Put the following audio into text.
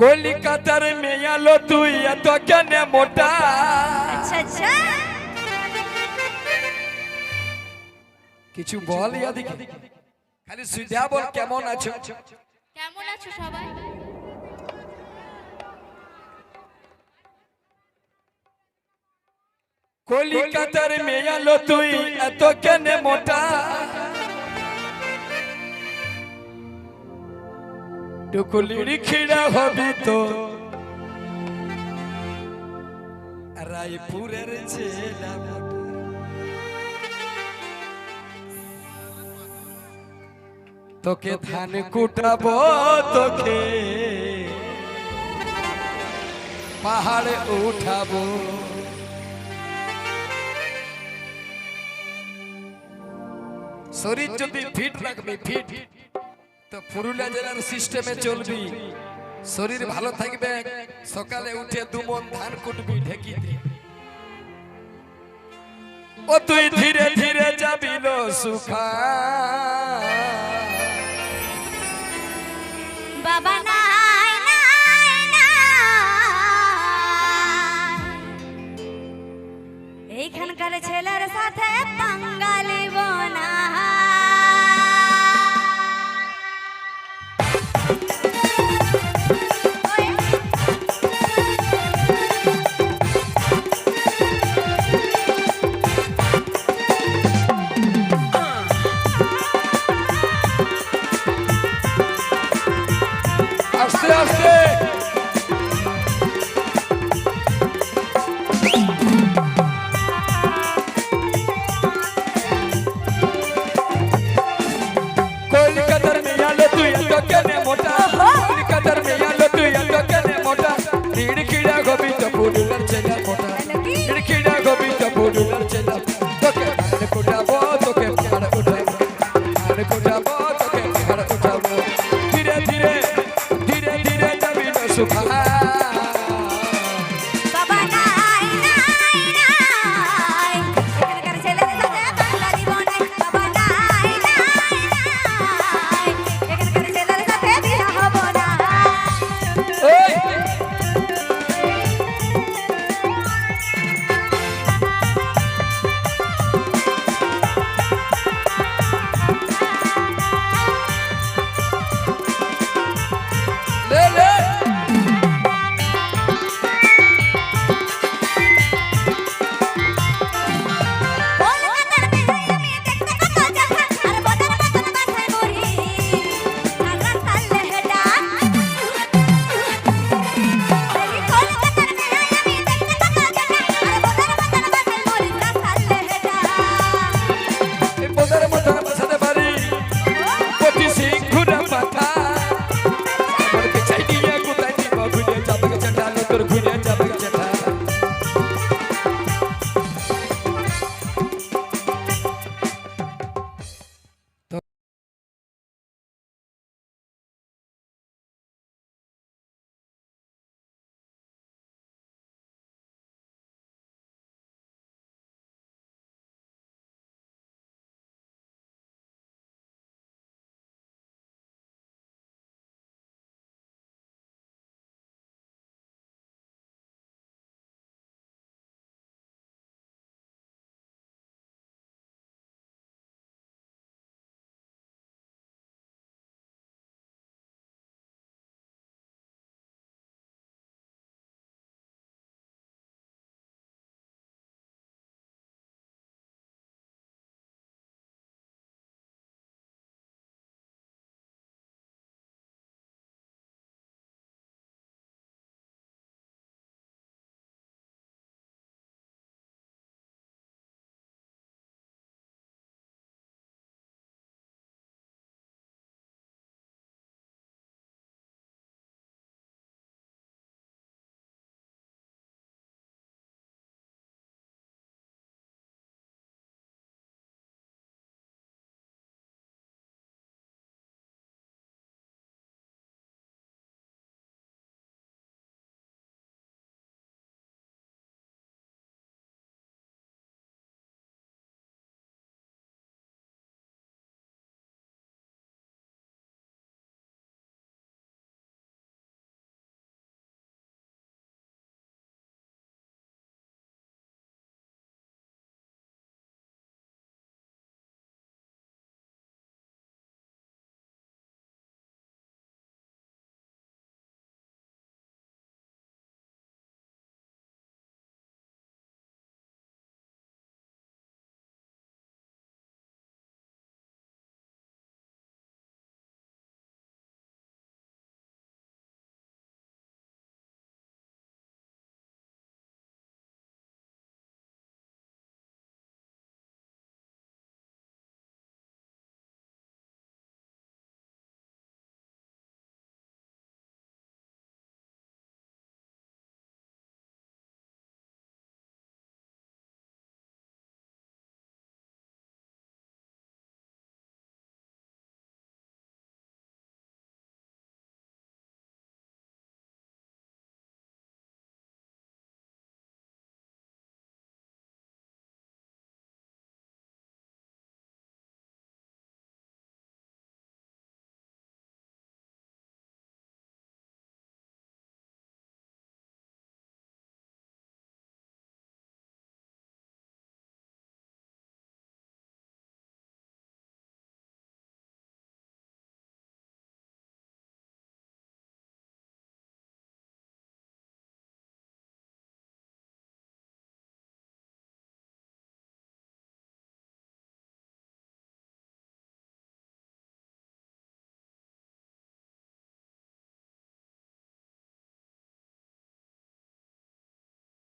কলিকাতার মেয়ালো তুই এত কেন মোটা? আচ্ছা আচ্ছা। কিছু বল ইয়াদিকে খালি সুইদা বল কেমন আছো? কেমন আছো সবাই? কলিকাতার মেয়ালো তুই এত কেন মোটা? টুকুলির খিড়া হবি তো। রায়পুরের ছেলা। তোকে ধান কুটাবো তোকে। পাহাড় উঠাবো। শরীর যদি ফিট রাখবি ফিট পুরুলিয়া জেলার সিস্টেমে চলবি। শরীর ভালো থাকবে। সকালে উঠে দুমন ধান কুটবি ঢেকিতে। ও তুই ধীরে ধীরে যাবিল সুখা। বাবা নাই। এইখানকার ছেলের সাথে বাঙালি so cool.